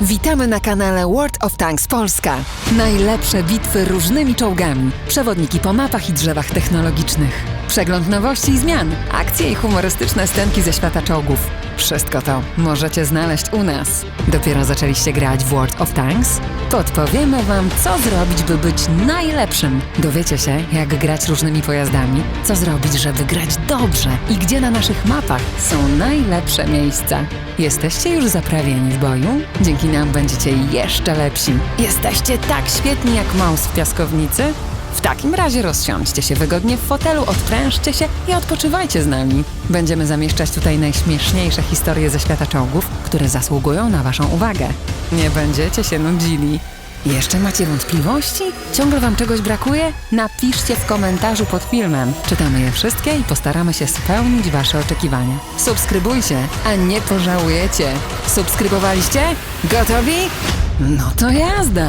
Witamy na kanale World of Tanks Polska. Najlepsze bitwy różnymi czołgami, przewodniki po mapach i drzewach technologicznych, przegląd nowości i zmian, akcje i humorystyczne scenki ze świata czołgów. Wszystko to możecie znaleźć u nas. Dopiero zaczęliście grać w World of Tanks? Podpowiemy Wam, co zrobić, by być najlepszym. Dowiecie się, jak grać różnymi pojazdami, co zrobić, żeby grać dobrze i gdzie na naszych mapach są najlepsze miejsca. Jesteście już zaprawieni w boju? Dzięki nam będziecie jeszcze lepsi. Jesteście tak świetni jak maus w piaskownicy? W takim razie rozsiądźcie się wygodnie w fotelu, odprężcie się i odpoczywajcie z nami. Będziemy zamieszczać tutaj najśmieszniejsze historie ze świata czołgów, które zasługują na Waszą uwagę. Nie będziecie się nudzili. Jeszcze macie wątpliwości? Ciągle Wam czegoś brakuje? Napiszcie w komentarzu pod filmem. Czytamy je wszystkie i postaramy się spełnić Wasze oczekiwania. Subskrybujcie, a nie pożałujecie. Subskrybowaliście? Gotowi? No to jazda!